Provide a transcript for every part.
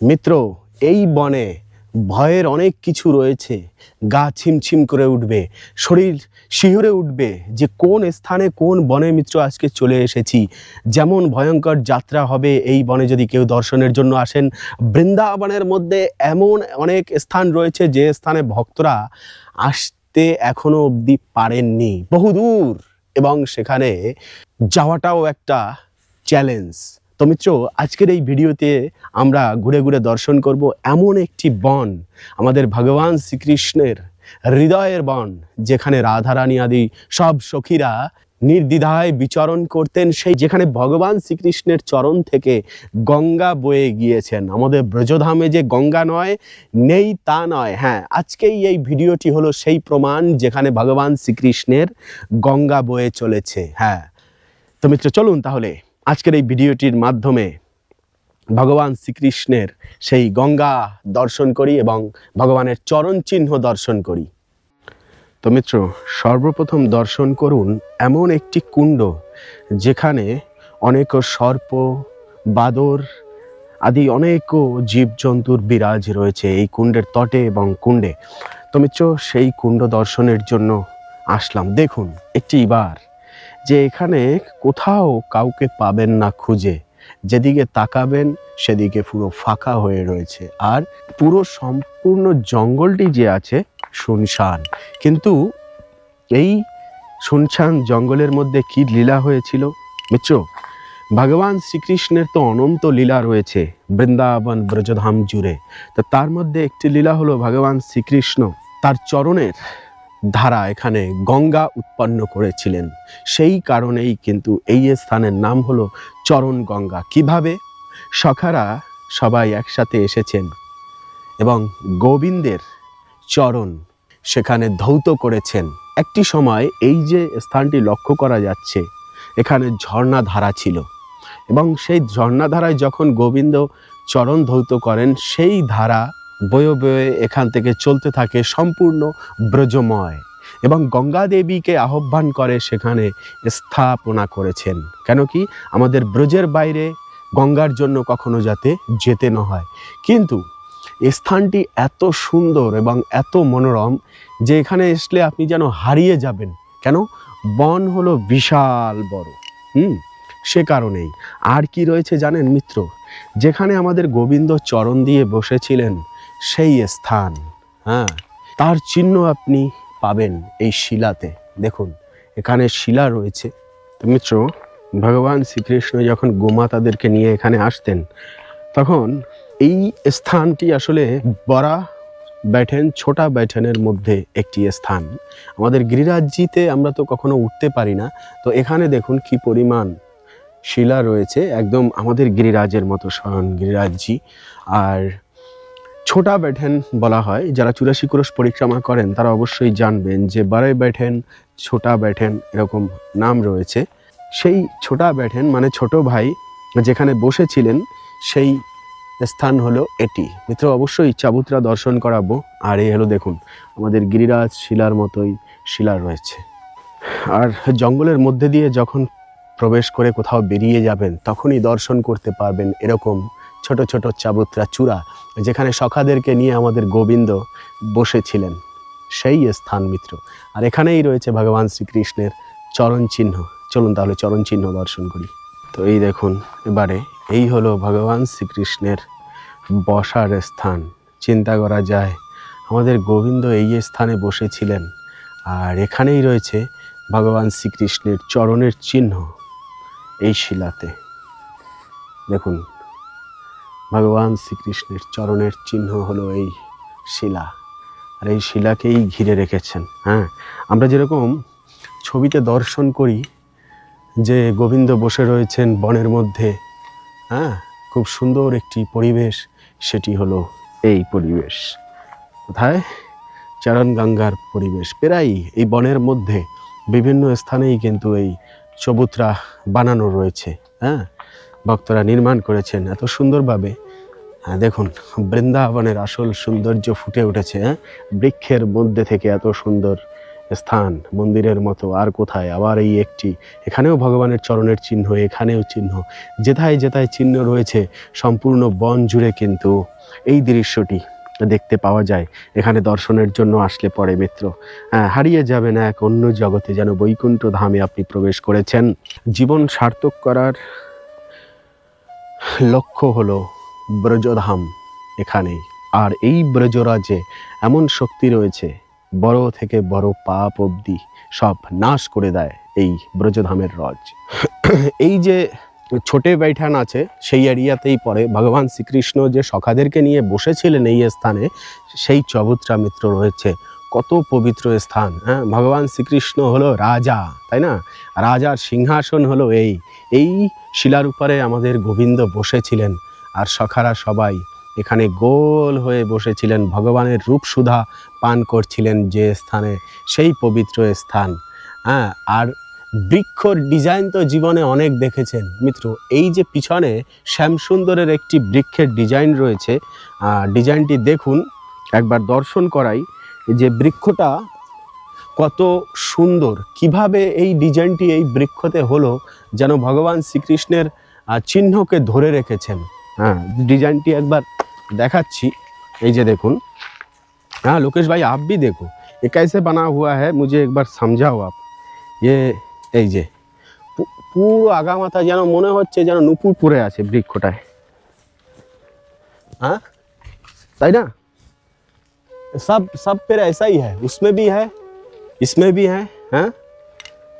মিত্র, এই বনে ভয়ের অনেক কিছু রয়েছে। গা ছিমছিম করে উঠবে, শরীর শিহরে উঠবে যে কোন স্থানে কোন বনে মিত্র আজকে চলে এসেছি। যেমন ভয়ঙ্কর যাত্রা হবে এই বনে যদি কেউ দর্শনের জন্য আসেন। বৃন্দাবনের মধ্যে এমন অনেক স্থান রয়েছে যে স্থানে ভক্তরা আসতে এখনও অবধি পারেননি। বহুদূর এবং সেখানে যাওয়াটাও একটা চ্যালেঞ্জ তো মিত্র, আজকের এই ভিডিওতে আমরা ঘুরে ঘুরে দর্শন করব এমন একটি বন, আমাদের ভগবান শ্রীকৃষ্ণের হৃদয়ের বন, যেখানে রাধারানী আদি সব সখীরা নির্দ্বিধায় বিচরণ করতেন, সেই যেখানে ভগবান শ্রীকৃষ্ণের চরণ থেকে গঙ্গা বয়ে গিয়েছেন। আমাদের ব্রজধামে যে গঙ্গা নয়, নেই তা নয়। হ্যাঁ আজকেই এই ভিডিওটি হলো সেই প্রমাণ যেখানে ভগবান শ্রীকৃষ্ণের গঙ্গা বয়ে চলেছে। হ্যাঁ তো মিত্র, চলুন তাহলে। আজকের এই ভিডিওটির মাধ্যমে ভগবান শ্রীকৃষ্ণের সেই গঙ্গা দর্শন করি এবং ভগবানের চরণ চিহ্ন দর্শন করি। তো মিত্র, সর্বপ্রথম দর্শন করুন এমন একটি কুণ্ড যেখানে অনেক সর্প, বাদর আদি অনেক জীবজন্তুর বিরাজ রয়েছে এই কুণ্ডের তটে এবং কুণ্ডে। তো মিত্র, সেই কুণ্ড দর্শনের জন্য আসলাম। দেখুন, একটি বার যে এখানে কোথাও কাউকে পাবেন না খুঁজে। যেদিকে তাকাবেন, সেদিকে পুরো ফাঁকা হয়ে রয়েছে। আর পুরো সম্পূর্ণ জঙ্গলটি যে আছে, শুনশান। কিন্তু এই শুনশান জঙ্গলের মধ্যে কি লীলা হয়েছিল? মিত্র, ভগবান শ্রীকৃষ্ণের তো অনন্ত লীলা রয়েছে, বৃন্দাবন ব্রজধাম জুড়ে। তো তার মধ্যে একটি লীলা হলো ভগবান শ্রীকৃষ্ণ, তার চরণের। ধারা এখানে গঙ্গা উৎপন্ন করেছিলেন। সেই কারণেই কিন্তু এই স্থানের নাম হলো চরণ গঙ্গা। কীভাবে? সখারা সবাই একসাথে এসেছেন এবং গোবিন্দের চরণ সেখানে ধৌত করেছেন। একটি সময় এই যে স্থানটি লক্ষ্য করা যাচ্ছে, এখানে ঝর্ণা ধারা ছিল এবং সেই ঝর্ণাধারায় যখন গোবিন্দ চরণ ধৌত করেন, সেই ধারা বয়ে বয়ে এখান থেকে চলতে থাকে সম্পূর্ণ ব্রজময় এবং গঙ্গা দেবীকে আহ্বান করে সেখানে স্থাপনা করেছেন। কেন কি? আমাদের ব্রজের বাইরে গঙ্গার জন্য কখনো যাতে যেতে না হয়। কিন্তু স্থানটি এত সুন্দর এবং এত মনোরম যে এখানে আসলে আপনি যেন হারিয়ে যাবেন। কেন? বন হলো বিশাল বড়। হুম? সে কারণেই। আর কি রয়েছে জানেন মিত্র? যেখানে আমাদের গোবিন্দ চরণ দিয়ে বসেছিলেন সেই স্থান হ্যাঁ? তার চিহ্ন আপনি পাবেন এই শিলাতে। দেখুন, এখানে শিলা রয়েছে। তো মিত্র, ভগবান শ্রীকৃষ্ণ যখন গোমাতাদেরকে নিয়ে এখানে আসতেন, তখন এই স্থানটি আসলে বড়া ব্যাঠেন, ছোটা ব্যাঠেনের মধ্যে একটি স্থান। আমাদের গিরিরাজ্যিতে আমরা তো কখনো উঠতে পারি না। তো এখানে দেখুন কি পরিমাণ শিলা রয়েছে। একদম আমাদের গিরিরাজের মতো স্বয়ং গিরিরাজজি আর ছোটা ব্যাঠেন বলা হয়, যারা চুরাশি ক্রোশ পরিক্রমা করেন, তারা অবশ্যই জানবেন যে বারে ব্যাঠেন, ছোটা ব্যাঠেন এরকম নাম রয়েছে। সেই ছোটা ব্যাঠেন মানে ছোট ভাই যেখানে বসেছিলেন, সেই স্থান হলো এটি। মিত্র অবশ্যই চাবুত্রা দর্শন করাবো। আর এই হলো দেখুন, আমাদের গিরিরাজ শিলার মতোই শিলা রয়েছে। আর জঙ্গলের মধ্যে দিয়ে যখন প্রবেশ করে কোথাও বেরিয়ে যাবেন, তখনই দর্শন করতে পারবেন এরকম ছোট ছোট চাবুত্রা চূড়া, যেখানে সখাদেরকে নিয়ে আমাদের গোবিন্দ বসেছিলেন। সেই স্থান মিত্র। আর এখানেই রয়েছে ভগবান শ্রীকৃষ্ণের চরণ চিহ্ন চলুন তাহলে চরণ চিহ্ন দর্শন করি। তো এই দেখুন, এবারে এই হলো ভগবান শ্রীকৃষ্ণের বসার স্থান। চিন্তা করা যায়, আমাদের গোবিন্দ এই স্থানে বসেছিলেন, আর এখানেই রয়েছে ভগবান শ্রীকৃষ্ণের চরণের চিহ্ন এই শিলাতে। দেখুন ভগবান শ্রীকৃষ্ণের চরণের চিহ্ন হলো এই শিলা। আর এই শিলাকেই ঘিরে রেখেছেন হ্যাঁ? আমরা যেরকম ছবিতে দর্শন করি যে গোবিন্দ বসে রয়েছেন বনের মধ্যে হ্যাঁ? খুব সুন্দর একটি পরিবেশ, সেটি হলো এই পরিবেশ। কোথায়? চরণ গঙ্গার পরিবেশ। প্রায়ই এই বনের মধ্যে বিভিন্ন স্থানেই কিন্তু এই চবুতরা বানানো রয়েছে হ্যাঁ? ভক্তরা নির্মাণ করেছেন এত সুন্দরভাবে। দেখুন বৃন্দাবনের আসল সৌন্দর্য ফুটে উঠেছে হ্যাঁ? বৃক্ষের মধ্যে থেকে এত সুন্দর স্থান মন্দিরের মতো আর কোথায়? আবার এই একটি এখানেও ভগবানের চরণের চিহ্ন এখানেও চিহ্ন। যেথায় যেথায় চিহ্ন রয়েছে সম্পূর্ণ বন জুড়ে কিন্তু এই দৃশ্যটি দেখতে পাওয়া যায়। এখানে দর্শনের জন্য আসলে পরে মিত্র। হ্যাঁ, হারিয়ে যাবেন এক অন্য জগতে যেন বৈকুণ্ঠ ধামে আপনি প্রবেশ করেছেন। জীবন সার্থক করার লক্ষ্য হলো ব্রজধাম এখানেই। আর এই ব্রজরাজে এমন শক্তি রয়েছে, বড় থেকে বড় পাপ অবধি সব নাশ করে দেয় এই ব্রজধামের রজ। এই যে ছোটে বৈঠান আছে, সেই এরিয়াতেই পরে ভগবান শ্রীকৃষ্ণ যে সখাদেরকে নিয়ে বসেছিলেন এই স্থানে, সেই চবুত্রা মিত্র রয়েছে। কত পবিত্র স্থান হ্যাঁ? ভগবান শ্রীকৃষ্ণ হলো রাজা, তাই না? রাজার সিংহাসন হলো এই। এই শিলার উপরে আমাদের গোবিন্দ বসেছিলেন। আর সখারা সবাই এখানে গোল হয়ে বসেছিলেন, ভগবানের রূপ সুধা পান করছিলেন যে স্থানে, সেই পবিত্র স্থান। হ্যাঁ আর বৃক্ষর ডিজাইন তো জীবনে অনেক দেখেছেন। মিত্র, এই যে পিছনে শ্যামসুন্দরের একটি বৃক্ষের ডিজাইন রয়েছে ডিজাইনটি দেখুন, একবার দর্শন করাই, যে বৃক্ষটা কত সুন্দর। কীভাবে এই ডিজাইনটি এই বৃক্ষতে হলো, যেন ভগবান শ্রীকৃষ্ণের চিহ্নকে ধরে রেখেছেন। হ্যাঁ ডিজাইনটি একবার দেখাচ্ছি এই যে দেখুন हाँ लोकेश भाई आप भी देखो ये कैसे बना हुआ है मुझे एक बार समझाओ आप ये এই যে পু- পুরো আগামাথা যেন মনে হচ্ছে যেন নুপুর পড়ে আছে বৃক্ষটায় हाँ তাই না सब सब पेड़ ऐसा ही है उसमें भी है इसमें भी है हाँ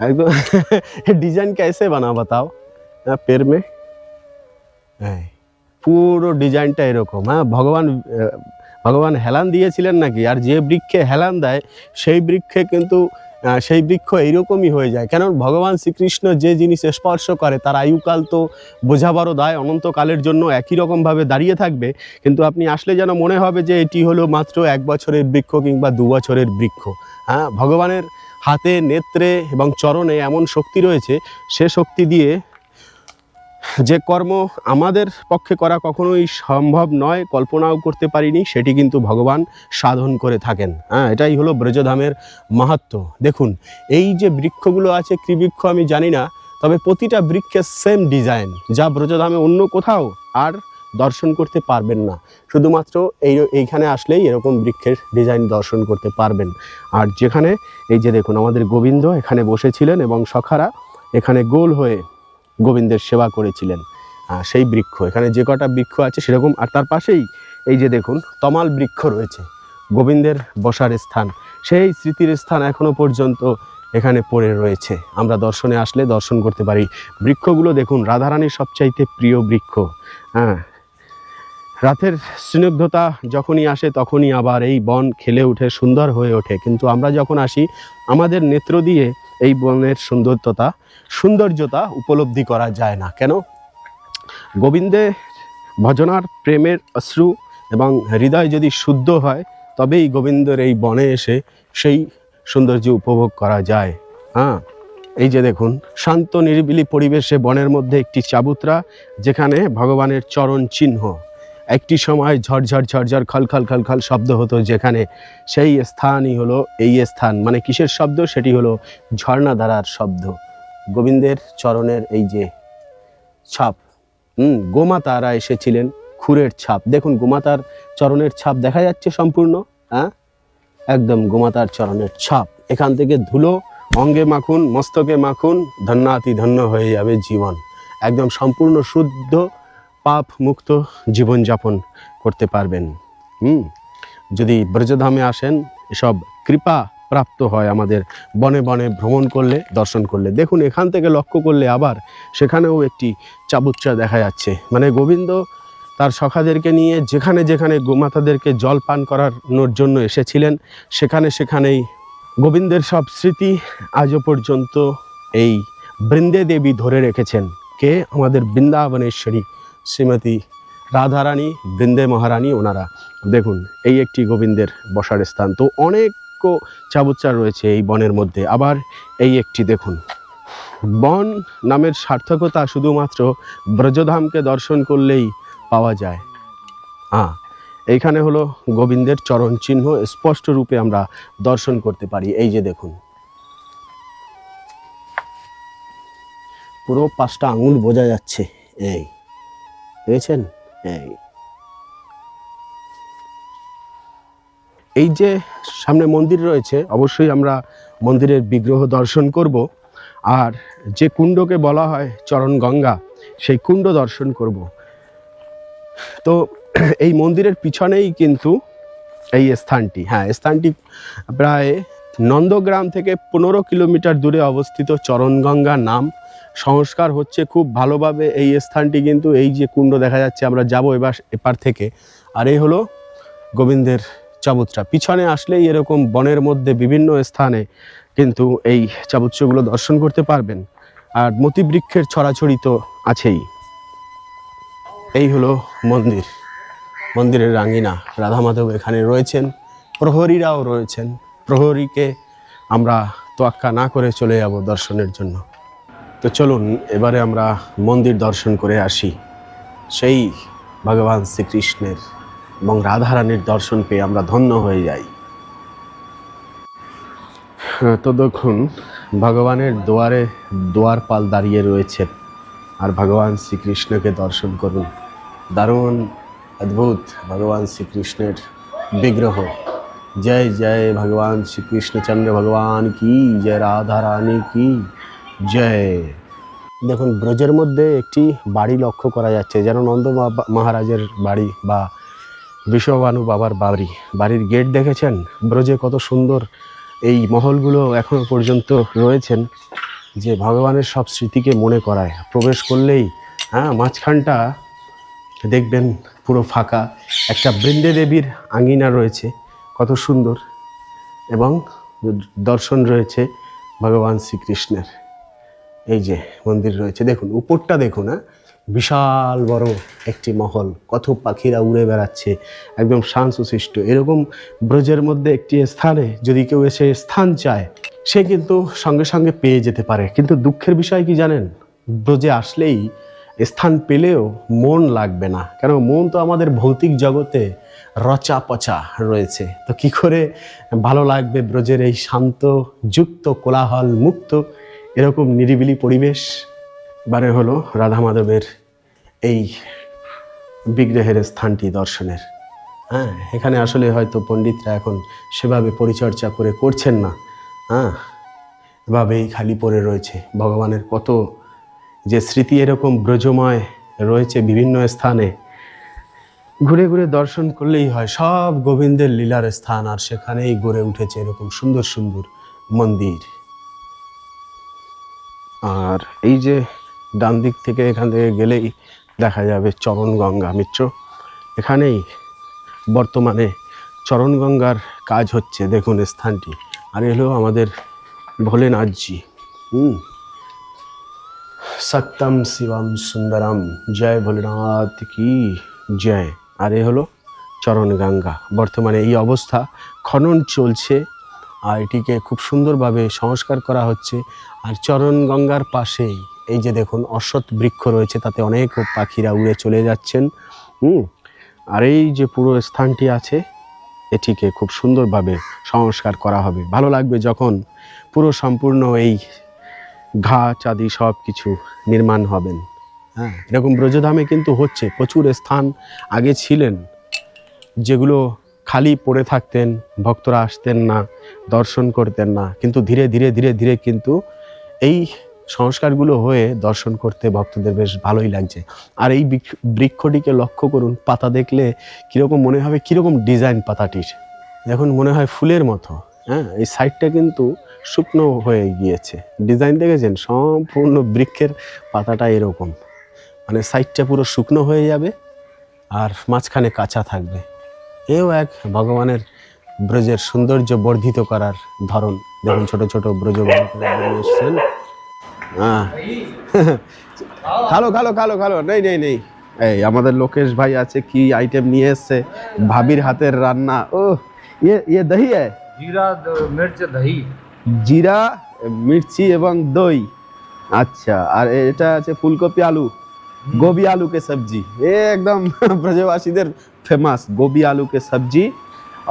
एकदम डिजाइन कैसे बना बताओ हाँ, पेड़ में হ্যাঁ পুরো ডিজাইনটা এরকম হ্যাঁ? ভগবান ভগবান হেলান দিয়েছিলেন নাকি? আর যে বৃক্ষে হেলান দেয়, সেই বৃক্ষে কিন্তু সেই বৃক্ষ এইরকমই হয়ে যায়। কেন ভগবান শ্রীকৃষ্ণ যে জিনিস স্পর্শ করে, তার আয়ুকাল তো বোঝাবারও দায় অনন্তকালের জন্য একই রকমভাবে দাঁড়িয়ে থাকবে। কিন্তু আপনি আসলে যেন মনে হবে যে এটি হলো মাত্র এক বছরের বৃক্ষ কিংবা দু বছরের বৃক্ষ হ্যাঁ? ভগবানের হাতে, নেত্রে এবং চরণে এমন শক্তি রয়েছে, সে শক্তি দিয়ে যে কর্ম আমাদের পক্ষে করা কখনোই সম্ভব নয়, কল্পনাও করতে পারিনি, সেটি কিন্তু ভগবান সাধন করে থাকেন। হ্যাঁ এটাই হলো ব্রজধামের মাহাত্ম। দেখুন, এই যে বৃক্ষগুলো আছে কী বৃক্ষ আমি জানি না, তবে প্রতিটা বৃক্ষের সেম ডিজাইন যা ব্রজধামে অন্য কোথাও আর দর্শন করতে পারবেন না। শুধুমাত্র এই এইখানে আসলেই এরকম বৃক্ষের ডিজাইন দর্শন করতে পারবেন। আর যেখানে, এই যে দেখুন, আমাদের গোবিন্দ এখানে বসেছিলেন এবং সখারা এখানে গোল হয়ে গোবিন্দের সেবা করেছিলেন সেই বৃক্ষ। এখানে যে কটা বৃক্ষ আছে সেরকম, আর তার পাশেই এই যে দেখুন, তমাল বৃক্ষ রয়েছে, গোবিন্দের বসার স্থান। সেই স্মৃতির স্থান এখনও পর্যন্ত এখানে পড়ে রয়েছে। আমরা দর্শনে আসলে দর্শন করতে পারি। বৃক্ষগুলো দেখুন, রাধারানীর সবচাইতে প্রিয় বৃক্ষ। হ্যাঁ রাতের স্নিগ্ধতা যখনই আসে তখনই আবার এই বন খেলে উঠে, সুন্দর হয়ে ওঠে। কিন্তু আমরা যখন আসি, আমাদের নেত্র দিয়ে এই বনের সৌন্দর্যতা সৌন্দর্যতা উপলব্ধি করা যায় না। কেন? গোবিন্দে ভজনার প্রেমের অশ্রু এবং হৃদয় যদি শুদ্ধ হয়, তবেই গোবিন্দর এই বনে এসে সেই সৌন্দর্য উপভোগ করা যায়। হ্যাঁ এই যে দেখুন, শান্ত নিরিবিলি পরিবেশে বনের মধ্যে একটি চাবুত্রা, যেখানে ভগবানের চরণ চিহ্ন। একটি সময় ঝরঝর ঝরঝর খলখল খলখল শব্দ হতো যেখানে সেই স্থানই হলো এই স্থান। মানে কিসের শব্দ? সেটি হলো ঝর্ণাধারার শব্দ। গোবিন্দের চরণের এই যে ছাপ, হুম, গোমাতারা এসেছিলেন খুরের ছাপ। দেখুন, গোমাতার চরণের ছাপ দেখা যাচ্ছে সম্পূর্ণ হ্যাঁ? একদম গোমাতার চরণের ছাপ। এখান থেকে ধুলো, অঙ্গে মাখুন, মস্তকে মাখুন, ধন্যাতি ধন্য হয়ে যাবে জীবন। একদম সম্পূর্ণ শুদ্ধ পাপ মুক্ত জীবনযাপন করতে পারবেন। হুম, যদি ব্রজধামে আসেন, এসব কৃপা প্রাপ্ত হয় আমাদের বনে বনে ভ্রমণ করলে, দর্শন করলে। দেখুন, এখান থেকে লক্ষ্য করলে আবার সেখানেও একটি চাবুচ্চা দেখা যাচ্ছে। মানে গোবিন্দ তার সখাদেরকে নিয়ে যেখানে যেখানে গোমাতাদেরকে জল পান করানোর জন্য এসেছিলেন, সেখানে সেখানেই গোবিন্দের সব স্মৃতি আজও পর্যন্ত এই বৃন্দে দেবী ধরে রেখেছেন। কে? আমাদের বৃন্দাবনেশ্বরী। শ্রীমতী রাধারানী, বৃন্দে মহারানী ওনারা। দেখুন, এই একটি গোবিন্দের বসার স্থান। তো অনেক চাবুচ্চার রয়েছে এই বনের মধ্যে। আবার এই একটি দেখুন, বন নামের সার্থকতা শুধুমাত্র ব্রজধামকে দর্শন করলেই পাওয়া যায়। হ্যাঁ এইখানে হলো গোবিন্দের চরণ চিহ্ন, স্পষ্ট রূপে আমরা দর্শন করতে পারি। এই যে দেখুন, পুরো পাঁচটা আঙুল বোঝা যাচ্ছে। এই দেখেছেন এই এই যে সামনে মন্দির রয়েছে অবশ্যই আমরা মন্দিরের বিগ্রহ দর্শন করব। আর যে কুণ্ডকে বলা হয় চরণ গঙ্গা সেই কুণ্ড দর্শন করব। তো এই মন্দিরের পিছনেই কিন্তু এই স্থানটি হ্যাঁ স্থানটি প্রায় নন্দগ্রাম থেকে পনেরো কিলোমিটার দূরে অবস্থিত চরণগঙ্গা নাম। সংস্কার হচ্ছে খুব ভালোভাবে এই স্থানটি কিন্তু এই যে কুণ্ড দেখা যাচ্ছে, আমরা যাব এবার এপার থেকে। আর এই হলো গোবিন্দের চাবুত্রা। পিছনে আসলেই এরকম বনের মধ্যে বিভিন্ন স্থানে কিন্তু এই চাবুত্রগুলো দর্শন করতে পারবেন। আর মতিবৃক্ষের ছড়াছড়ি তো আছেই। এই হলো মন্দির। মন্দিরের রাঙ্গিনা। রাধা মাধব এখানে রয়েছেন। প্রহরীরাও রয়েছেন। প্রহরীকে আমরা তোয়াক্কা না করে চলে যাব দর্শনের জন্য। তো চলুন, এবারে আমরা মন্দির দর্শন করে আসি। সেই ভগবান শ্রীকৃষ্ণের এবং রাধারানীর দর্শন পেয়ে আমরা ধন্য হয়ে যাই। তো দেখুন, ভগবানের দুয়ারে দুয়ারপাল দাঁড়িয়ে রয়েছে আর ভগবান শ্রীকৃষ্ণকে দর্শন করুন। দারুণ অদ্ভুত ভগবান শ্রীকৃষ্ণের বিগ্রহ। জয় জয় ভগবান শ্রীকৃষ্ণচন্দ্র ভগবান কি, জয় রাধা রানী কি। জয়। দেখুন, ব্রজের মধ্যে একটি বাড়ি লক্ষ্য করা যাচ্ছে, যেন নন্দ মহারাজের বাড়ি বা বিশ্ববানু বাবার বাড়ি। বাড়ির গেট দেখেছেন? ব্রজে কত সুন্দর এই মহলগুলো এখনও পর্যন্ত রয়েছেন, যে ভগবানের সব স্মৃতিকে মনে করায়। প্রবেশ করলেই হ্যাঁ মাঝখানটা দেখবেন পুরো ফাঁকা। একটা বৃন্দে দেবীর আঙ্গিনা রয়েছে, কত সুন্দর। এবং দর্শন রয়েছে ভগবান শ্রীকৃষ্ণের। এই যে মন্দির রয়েছে, দেখুন, উপরটা দেখুন হ্যাঁ? বিশাল বড় একটি মহল, কত পাখিরা উড়ে বেড়াচ্ছে, একদম শান্ত এরকম ব্রজের মধ্যে একটি স্থানে যদি কেউ এসে স্থান চায়, সে কিন্তু সঙ্গে সঙ্গে পেয়ে যেতে পারে। কিন্তু দুঃখের বিষয় কি জানেন? ব্রজে আসলেই স্থান পেলেও মন লাগবে না। কেন, মন তো আমাদের ভৌতিক জগতে রচা পচা রয়েছে। তো কি করে ভালো লাগবে ব্রজের এই শান্ত, যুক্ত, কোলাহল মুক্ত এরকম নিরিবিলি পরিবেশ বারে হলো রাধা মাধবের এই বিগ্রহের স্থানটি দর্শনের। হ্যাঁ এখানে আসলে হয়তো পণ্ডিতরা এখন সেভাবে পরিচর্যা করে করছেন না। হ্যাঁ এভাবেই খালি পড়ে রয়েছে। ভগবানের কত যে স্মৃতি এরকম ব্রজময় রয়েছে বিভিন্ন স্থানে। ঘুরে ঘুরে দর্শন করলেই হয়, সব গোবিন্দের লীলার স্থান আর সেখানেই গড়ে উঠেছে এরকম সুন্দর সুন্দর মন্দির। আর এই যে ডান দিক থেকে এখান থেকে গেলেই দেখা যাবে চরণ গঙ্গা মিত্র। এখানেই বর্তমানে চরণ গঙ্গার কাজ হচ্ছে, দেখুন স্থানটি। আর এলো আমাদের ভোলেনাথজি। হুম। সত্যম শিবম সুন্দরম। জয় ভোলেনাথ কি জয়। আর এ হলো চরণ গঙ্গা বর্তমানে এই অবস্থা খনন চলছে আর এটিকে খুব সুন্দরভাবে সংস্কার করা হচ্ছে। আর চরণ গঙ্গার পাশেই এই যে দেখুন, অশ্বত্থ বৃক্ষ রয়েছে, তাতে অনেক পাখিরা উড়ে চলে যাচ্ছেন। হুম, আর এই যে পুরো স্থানটি আছে, এটিকে খুব সুন্দরভাবে সংস্কার করা হবে। ভালো লাগবে যখন পুরো সম্পূর্ণ এই ঘাট আদি সব কিছু নির্মাণ হবেন। হ্যাঁ এরকম ব্রজধামে কিন্তু হচ্ছে, প্রচুর স্থান আগে ছিলেন, যেগুলো খালি পড়ে থাকতেন, ভক্তরা আসতেন না, দর্শন করতেন না। কিন্তু ধীরে ধীরে ধীরে ধীরে কিন্তু এই সংস্কারগুলো হয়ে দর্শন করতে ভক্তদের বেশ ভালোই লাগছে। আর এই বৃক্ষ- বৃক্ষটিকে লক্ষ্য করুন, পাতা দেখলে কীরকম মনে হবে, কীরকম ডিজাইন পাতাটির। এখন মনে হয় ফুলের মতো হ্যাঁ? এই সাইডটা কিন্তু শুকনো হয়ে গিয়েছে। ডিজাইন দেখেছেন? সম্পূর্ণ বৃক্ষের পাতাটা এরকম। মানে সাইডটা পুরো শুকনো হয়ে যাবে আর মাঝখানে কাঁচা থাকবে। এও এক ভগবানের ব্রজের সৌন্দর্য বর্ধিত করার ধরন। দেখুন ছোট ছোট ব্রজ এসছেন। খালো খালো খালো খালো। নেই নেই নেই। এই আমাদের লোকেশ ভাই আছে কি আইটেম নিয়ে এসছে? ভাবির হাতের রান্না। ও ইয়ে ইয়ে দহি হ্যাঁ জিরা মির্চ দহি। জিরা মির্চি এবং দই। আচ্ছা আর এটা আছে ফুলকপি আলু। गोभी आलू के सब्ज़ी। ये एकदम ब्रजवासीদের फ़ेमस गोभी आलू के सब्ज़ी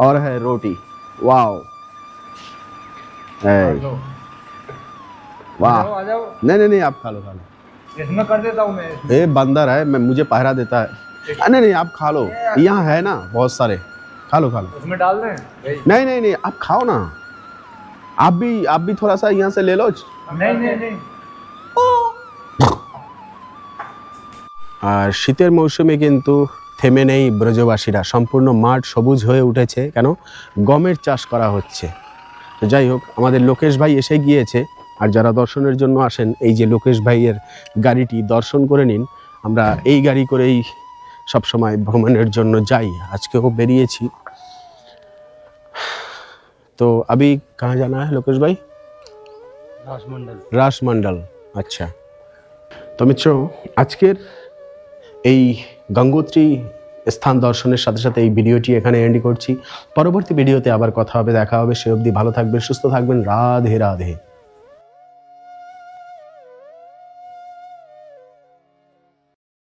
और है रोटी। वाओ। वाह। नहीं नहीं नहीं आप खा लो खा लो। इसमें कर देता हूँ मैं ये बंदर है मैं मुझे पहरा देता है। नहीं नहीं आप खा लो। यहाँ है ना बहुत सारे। खा लो खा लो। उसमें डाल दें? नहीं नहीं नहीं आप खाओ ना। आप भी आप भी थोड़ा सा यहाँ से ले लो। नहीं नहीं नहीं। আর শীতের মৌসুমে কিন্তু থেমে নেই ব্রজবাসীরা। সম্পূর্ণ মাঠ সবুজ হয়ে উঠেছে। কেন? গমের চাষ করা হচ্ছে। তো যাই হোক আমাদের লোকেশ ভাই এসে গিয়েছে। আর যারা দর্শনের জন্য আসেন এই যে লোকেশ ভাইয়ের গাড়িটি দর্শন করে নিন। আমরা এই গাড়ি করেই সবসময় ভ্রমণের জন্য যাই। আজকেও বেরিয়েছি। তো আবি কাহা জানা হ্যাঁ লোকেশ ভাই? রাসমন্ডল। রাসমন্ডল আচ্ছা। তো মিত্র আজকের এই গঙ্গোত্রী স্থান দর্শনের সাথে সাথে এই ভিডিওটি এখানে এন্ড করছি। পরবর্তী ভিডিওতে আবার কথা হবে, দেখা হবে, সে অবধি ভালো থাকবেন, সুস্থ থাকবেন, রাধে রাধে।